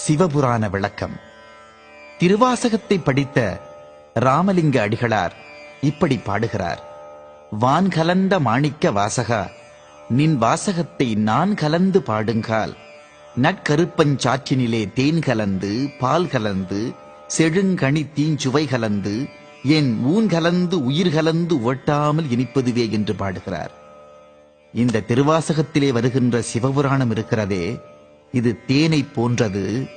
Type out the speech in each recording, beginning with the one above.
சிவபுராண விளக்கம். திருவாசகத்தை படித்த ராமலிங்க அடிகளார் இப்படி பாடுகிறார். வான் கலந்த மாணிக்க வாசகா நின் வாசகத்தை நான் கலந்து பாடுங்கால். நற்கருப்பஞ்சாற்றினிலே தேன் கலந்து பால் கலந்து செழுங்கனி தீஞ்சுவை கலந்து என் ஊன் கலந்து உயிர் கலந்து ஓட்டாமல் இனிப்பதுவே என்று பாடுகிறார். இந்த திருவாசகத்திலே வருகின்ற சிவபுராணம் இருக்கிறதே இது தேனை போன்றது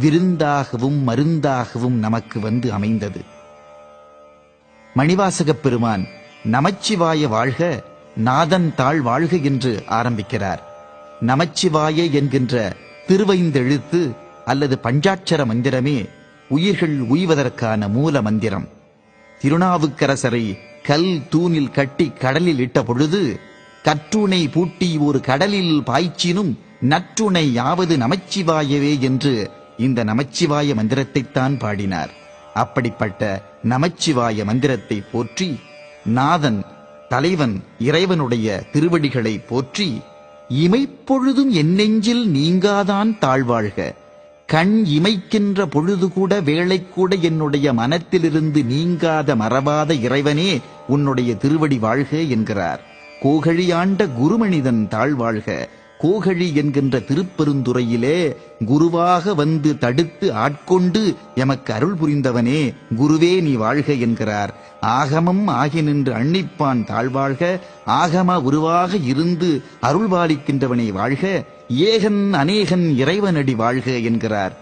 விருந்தாகவும் மருந்தாகவும் நமக்கு வந்து அமைந்தது. மணிவாசகப் பெருமான் நமச்சிவாய வாழ்க நாதன் தாழ் வாழ்க என்று ஆரம்பிக்கிறார். நமச்சிவாய என்கின்ற திருவைந்தெழுத்து அல்லது பஞ்சாட்சர மந்திரமே உயிர்கள் உய்வதற்கான மூல மந்திரம். திருநாவுக்கரசரை கல் தூணில் கட்டி கடலில் இட்ட பொழுது கற்றுனை பூட்டி ஒரு கடலில் பாய்ச்சினும் நற்றுணை யாவது நமச்சிவாயவே என்று இந்த நமச்சிவாய மந்திரத்தைத்தான் பாடினார். அப்படிப்பட்ட நமச்சிவாய மந்திரத்தை போற்றி நாதன் தலைவன் இறைவனுடைய திருவடிகளை போற்றி இமைப்பொழுதும் என் நெஞ்சில் நீங்காதான் தாழ்வாழ்க. கண் இமைக்கின்ற பொழுது கூட வேளை கூட என்னுடைய மனத்திலிருந்து நீங்காத மறவாத இறைவனே உன்னுடைய திருவடி வாழ்க என்கிறார். கோகழியாண்ட குருமனிதன் தாழ்வாழ்க. கோகழி என்கின்ற திருப்பெருந்துறையிலே குருவாக வந்து தடுத்து ஆட்கொண்டு எமக்கு அருள் புரிந்தவனே குருவே நீ வாழ்க என்கிறார். ஆகமம் ஆகி நின்று அன்னிப்பான் தாழ்வாழ்க ஆகம உருவாக இருந்து அருள்பாலிக்கின்றவனே வாழ்க ஏகன் அநேகன் இறைவனடி வாழ்க என்கிறார்.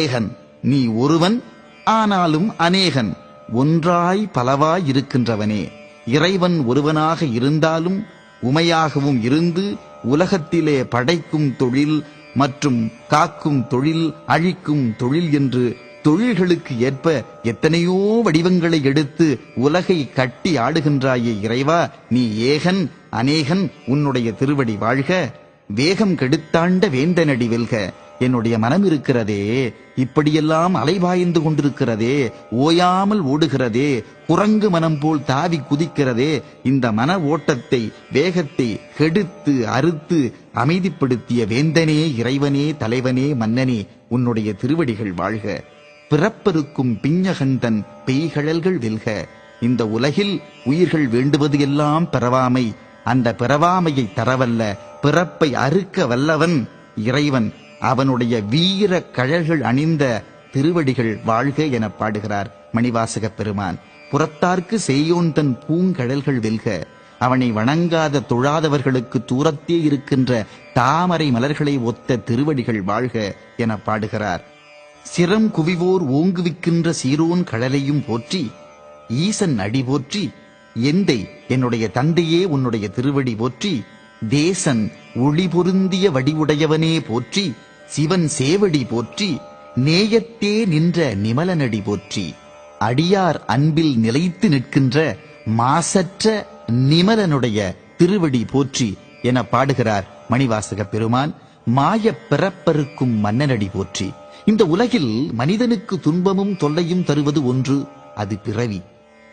ஏகன் நீ ஒருவன் ஆனாலும் அநேகன் ஒன்றாய் பலவாய் இருக்கின்றவனே. இறைவன் ஒருவனாக இருந்தாலும் உமையாகவும் இருந்து உலகத்திலே படைக்கும் தொழில் மற்றும் காக்கும் தொழில் அழிக்கும் தொழில் என்று தொழில்களுக்கு ஏற்ப எத்தனையோ வடிவங்களை எடுத்து உலகை கட்டி ஆடுகின்றாயே இறைவா நீ ஏகன் அநேகன் உன்னுடைய திருவடி வாழ்க. வேகம் கெடுத்தாண்ட வேந்தனடி வெல்க. என்னுடைய மனம் இருக்கிறதே இப்படியெல்லாம் அலைபாய்ந்து கொண்டிருக்கிறதே ஓயாமல் ஓடுகிறதே குரங்கு மனம் போல் தாவி குதிக்கிறதே இந்த மன ஓட்டத்தை வேகத்தை கெடுத்து அறுத்து அமைதிப்படுத்திய வேந்தனே இறைவனே தலைவனே மன்னனே உன்னுடைய திருவடிகள் வாழ்க. பிறப்பருக்கும் பிஞ்சகந்தன் பெய்கழல்கள் வெல்க. இந்த உலகில் உயிர்கள் வேண்டுவது எல்லாம் பிறவாமை. அந்த பிறவாமையை தரவல்ல பிறப்பை அறுக்க வல்லவன் இறைவன். அவனுடைய வீர கழல்கள் அணிந்த திருவடிகள் வாழ்க என பாடுகிறார் மணிவாசக பெருமான். புறத்தார்க்கு செய்யோன் தன் பூங்கழல்கள் வெல்க. அவனை வணங்காத தொழாதவர்களுக்கு தூரத்தே இருக்கின்ற தாமரை மலர்களை ஒத்த திருவடிகள் வாழ்க என பாடுகிறார். சிரம் குவிவோர் ஓங்குவிக்கின்ற சீரோன் கழலையும் போற்றி ஈசன் அடி போற்றி எந்தை என்னுடைய தந்தையே உன்னுடைய திருவடி போற்றி தேசன் ஒளி பொருந்திய வடிவுடையவனே போற்றி சிவன் சேவடி போற்றி நேயத்தே நின்ற நிமலனடி போற்றி. அடியார் அன்பில் நிலைத்து நிற்கின்ற மாசற்ற நிமலனுடைய திருவடி போற்றி என பாடுகிறார் மணிவாசக பெருமான். மாய பிறப்பருக்கும் மன்னனடி போற்றி. இந்த உலகில் மனிதனுக்கு துன்பமும் தொல்லையும் தருவது ஒன்று அது பிறவி.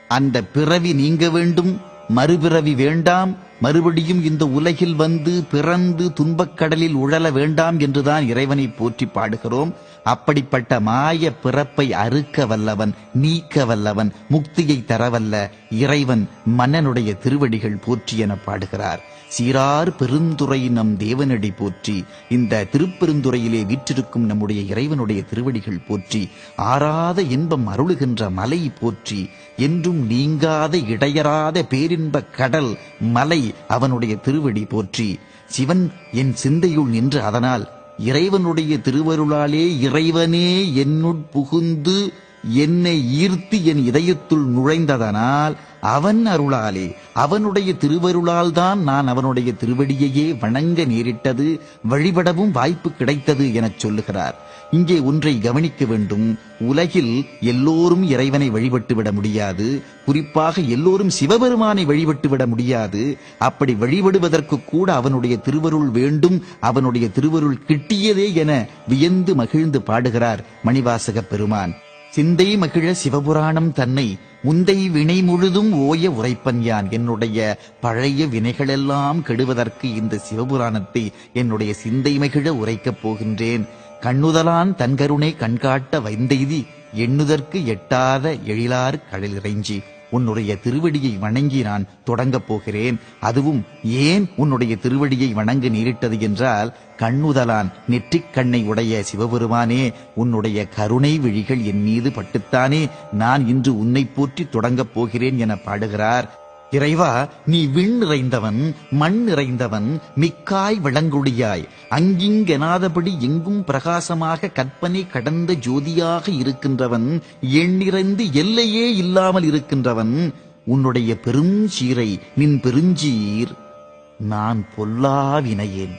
அந்த பிறவி நீங்க வேண்டும் மறுபிறவி வேண்டாம் மறுபடியும் இந்த உலகில் வந்து பிறந்து துன்பக்கடலில் உழல வேண்டாம் என்றுதான் இறைவனை போற்றி பாடுகிறோம். அப்படிப்பட்ட மாய பிறப்பை அறுக்க வல்லவன் நீக்க வல்லவன் முக்தியை தரவல்ல இறைவன் மன்னனுடைய திருவடிகள் போற்றி என பாடுகிறார். சீரார் பெருந்துறை நம் தேவனடி போற்றி இந்த திருப்பெருந்துறையிலே வீற்றிருக்கும் நம்முடைய இறைவனுடைய திருவடிகள் போற்றி ஆறாத இன்பம் அருளுகின்ற மலை போற்றி என்றும் நீங்காத இடையறாத பேரின்ப கடல் மலை அவனுடைய திருவடி போற்றி. சிவன் என் சிந்தையுள் நின்று அதனால் இறைவனுடைய திருவருளாலே இறைவனே என்னுட் புகுந்து என்னை ஈர்த்து என் இதயத்துள் நுழைந்ததனால் அவன் அருளாலே அவனுடைய திருவருளால் தான் நான் அவனுடைய திருவடியையே வணங்க நேரிட்டது வழிபடவும் வாய்ப்பு கிடைத்தது எனச் சொல்லுகிறார். இங்கே ஒன்றை கவனிக்க வேண்டும். உலகில் எல்லோரும் இறைவனை வழிபட்டு விட முடியாது. குறிப்பாக எல்லோரும் சிவபெருமானை வழிபட்டு விட முடியாது. அப்படி வழிபடுவதற்கு கூட அவனுடைய திருவருள் வேண்டும் அவனுடைய திருவருள் கிட்டியதே என வியந்து மகிழ்ந்து பாடுகிறார் மணிவாசக பெருமான். சிந்தை மகிழ சிவபுராணம் தன்னை முந்தை வினை முழுதும் ஓய உரைப்பன் யான். என்னுடைய பழைய வினைகளெல்லாம் கெடுவதற்கு இந்த சிவபுராணத்தை என்னுடைய சிந்தை மகிழ உரைக்கப் போகின்றேன். கண்ணுதலான் தன்கருணை கண்காட்ட வைந்தெய்தி எண்ணுதற்கு எட்டாத எழிலார் கடலிறைஞ்சி உன்னுடைய திருவடியை வணங்கி நான் தொடங்கப் போகிறேன். அதுவும் ஏன் உன்னுடைய திருவடியை வணங்க நேரிட்டது என்றால் கண்ணுதலான் நெற்றிக் கண்ணை உடைய சிவபெருமானே உன்னுடைய கருணை விழிகள் என் மீது பட்டுத்தானே நான் இன்று உன்னை போற்றி தொடங்கப் போகிறேன் என பாடுகிறார் இறைவா நீ விண் நிறைந்தவன் மண் நிறைந்தவன் மிக்காய் விளங்குடியாய். அங்கிங்கெனாதபடி எங்கும் பிரகாசமாக கற்பனை கடந்த ஜோதியாக இருக்கின்றவன் எண்ணிறைந்து எல்லையே இல்லாமல் இருக்கின்றவன். உன்னுடைய பெரும் சீரை நின் பெருஞ்சீர் நான் பொல்லா வினையேன்.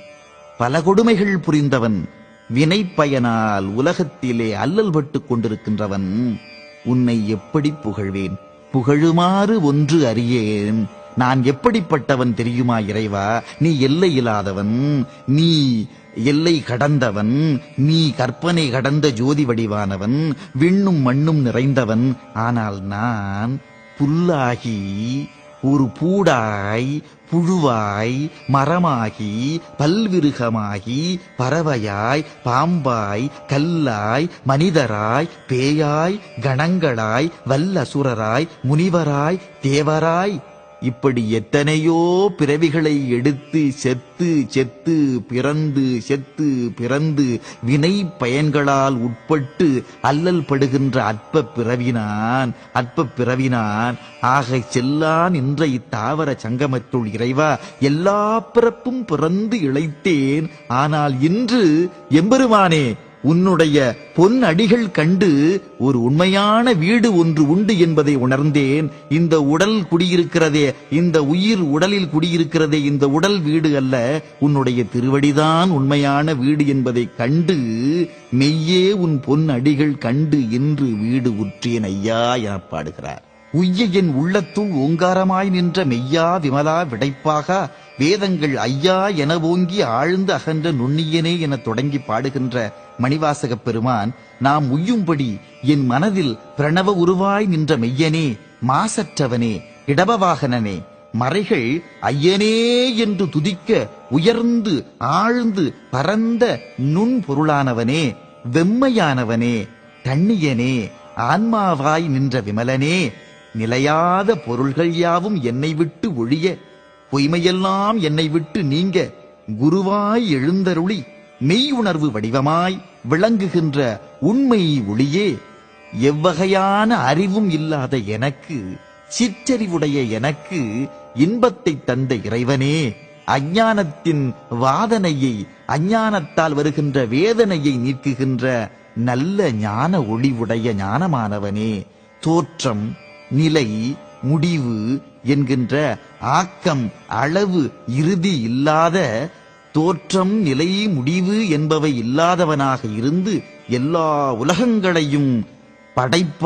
பல கொடுமைகள் புரிந்தவன் வினை பயனால் உலகத்திலே அல்லல்பட்டுக் கொண்டிருக்கின்றவன். உன்னை எப்படி புகழ்வேன்? புகழுமாறு ஒன்று அறியேன். நான் எப்படிப்பட்டவன் தெரியுமா இறைவா? நீ எல்லை இல்லாதவன். நீ எல்லை கடந்தவன். நீ கற்பனை கடந்த ஜோதி வடிவானவன். விண்ணும் மண்ணும் நிறைந்தவன். ஆனால் நான் புல்லாகி ஒரு பூடாய் புழுவாய் மரமாகி பல்விருகமாகி பறவையாய் பாம்பாய் கல்லாய் மனிதராய் பேயாய் கணங்களாய் வல்லசுரராய் முனிவராய் தேவராய் இப்படி எத்தனையோ பிறவிகளை எடுத்து செத்து செத்து பிறந்து செத்து பிறந்து வினை பயன்களால் உட்பட்டு அல்லல் படுகின்ற அற்ப பிறவினான் அற்ப பிறவினான். ஆக செல்லான் என்ற இத்தாவர சங்கமத்துள் இறைவா எல்லா பிறப்பும் பிறந்து இழைத்தேன். ஆனால் இன்று எம்பெருமானே உன்னுடைய பொன் அடிகள் கண்டு ஒரு உண்மையான வீடு ஒன்று உண்டு என்பதை உணர்ந்தேன். இந்த உடல் குடியிருக்கிறதே இந்த உயிர் உடலில் குடியிருக்கிறதே இந்த உடல் வீடு அல்ல உன்னுடைய திருவடிதான் உண்மையான வீடு என்பதை கண்டு மெய்யே உன் பொன் அடிகள் கண்டு இன்று வீடு உற்றேன் ஐயா என பாடுகிறார். உய்ய என் உள்ளத்துள் ஓங்காரமாய் நின்ற மெய்யா விமலா விடைப்பாக வேதங்கள் ஐயா என ஓங்கி ஆழ்ந்து அகன்ற நுண்ணியனே என தொடங்கி பாடுகின்ற மணிவாசகப் பெருமான் நாம் உய்யும்படி என் மனதில் பிரணவ உருவாய் நின்ற மெய்யனே மாசற்றவனே இடபவாகனனே மறைகள் ஐயனே என்று துதிக்க உயர்ந்து ஆழ்ந்து பரந்த நுண் பொருளானவனே வெம்மையானவனே தண்ணியனே ஆன்மாவாய் நின்ற விமலனே நிலையாத பொருள்கள் யாவும் என்னை விட்டு ஒழிய பொய்மையெல்லாம் என்னை விட்டு நீங்க குருவாய் எழுந்தருளி மெய் உணர்வு வடிவமாய் விளங்குகின்ற உண்மை ஒளியே எவ்வகையான அறிவும் இல்லாத எனக்கு சிற்றறிவுடைய எனக்கு இன்பத்தை தந்த இறைவனே அஞ்ஞானத்தின் வாதனையை அஞ்ஞானத்தால் வருகின்ற வேதனையை நீக்குகின்ற நல்ல ஞான ஒளிவுடைய ஞானமானவனே தோற்றம் நிலை முடிவு என்கின்ற ஆக்கம் அளவு இறுதி இல்லாத தோற்றம் நிலை முடிவு என்பவை இல்லாதவனாக இருந்து எல்லா உலகங்களையும் படைப்ப